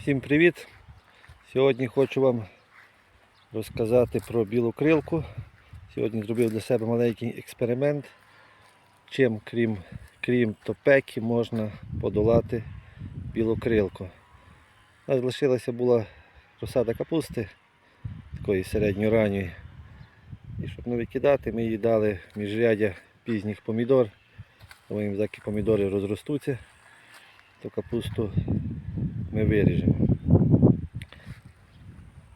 Всім привіт! Сьогодні хочу вам розказати про білу крилку. Сьогодні зробив для себе маленький експеримент, чим крім, крім топеки можна подолати білу крилку. У нас залишилася була розсада капусти такої середньоранньої. І щоб не викидати, ми їй дали міжрядя пізніх помідор. Думаємо, заки помідори розростуться, то капусту ми виріжемо.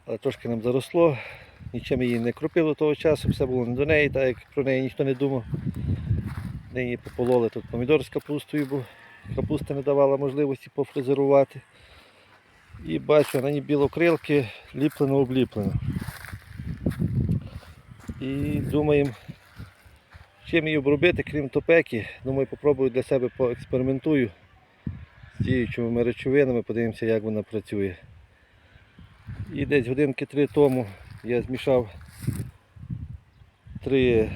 Але трошки нам заросло, нічим її не кропило того часу, все було не до неї, так як про неї ніхто не думав. Нині попололи тут помідор з капустою, бо капуста не давала можливості пофрезерувати. І бачу, на ній білокрилки ліплено обліплено. І думаємо, чим її обробити, крім топеки. Думаю, попробую для себе поекспериментую діючими речовинами, подивимося, як вона працює. І десь годинки три тому я змішав три,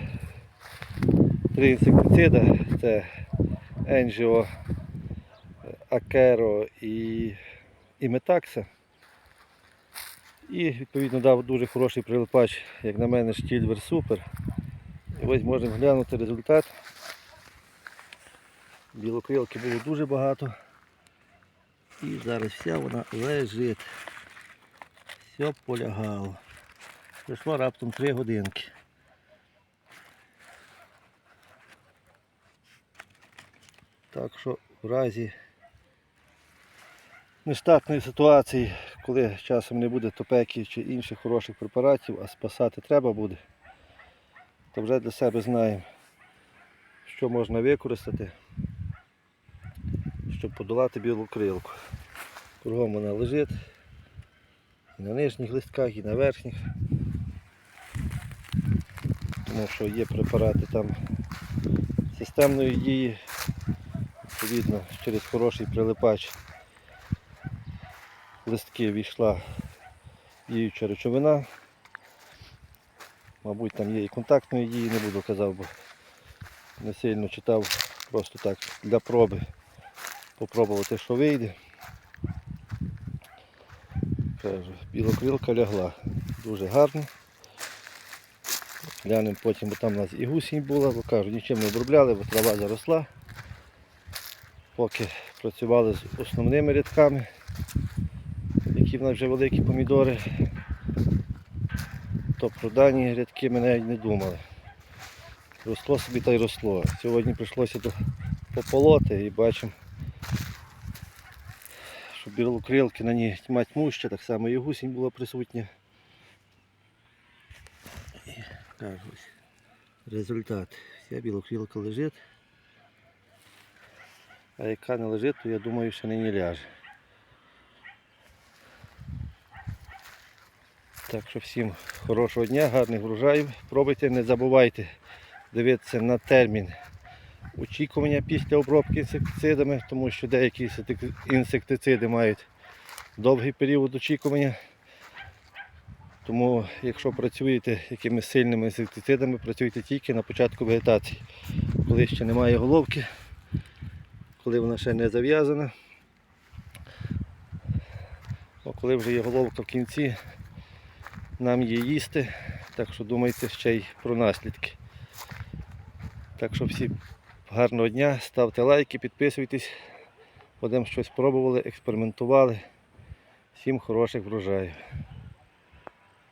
три інсектицида. Це Енжіо, Акеро і, і Метакса. І відповідно дав дуже хороший прилипач, як на мене, штільвер супер. І ось можемо глянути результат. Білокрилки було дуже багато. І зараз вся вона лежить. Все полягало. Пройшло раптом 3 годинки. Так що в разі нештатної ситуації, коли часом не буде топеків чи інших хороших препаратів, а спасати треба буде, то вже для себе знаємо, що можна використати, щоб подолати білу крилку. Кругом вона лежить і на нижніх листках, і на верхніх. Тому що є препарати там системної дії, відповідно, через хороший прилипач листки війшла діюча речовина. Мабуть, там є і контактної дії, не буду казав, бо не сильно читав, просто так для проби попробувати, що вийде. Кажу, білокрилка лягла. Дуже гарно. Глянемо потім, бо там у нас і гусінь була, бо кажу, нічим не обробляли, бо трава заросла. Поки працювали з основними рядками, які в нас вже великі помідори, то про дані рядки ми навіть не думали. Росло собі та й росло. Сьогодні прийшлося до- пополоти і бачимо, що білокрилки на ній тьма тьмуща, так само і гусінь була присутня. І кажу, ось результат. Вся білокрилка лежить. А яка не лежить, то я думаю, що нині ляже. Так що всім хорошого дня, гарних врожаїв. Пробуйте, не забувайте дивитися на термін очікування після обробки інсектицидами, тому що деякі інсектициди мають довгий період очікування. Тому якщо працюєте якимись сильними інсектицидами, працюйте тільки на початку вегетації, коли ще немає головки, коли вона ще не зав'язана. А коли вже є головка в кінці, нам її їсти, так що думайте ще й про наслідки. Так що всім гарного дня, ставте лайки, підписуйтесь, будемо щось пробували, експериментували. Всім хороших врожаїв.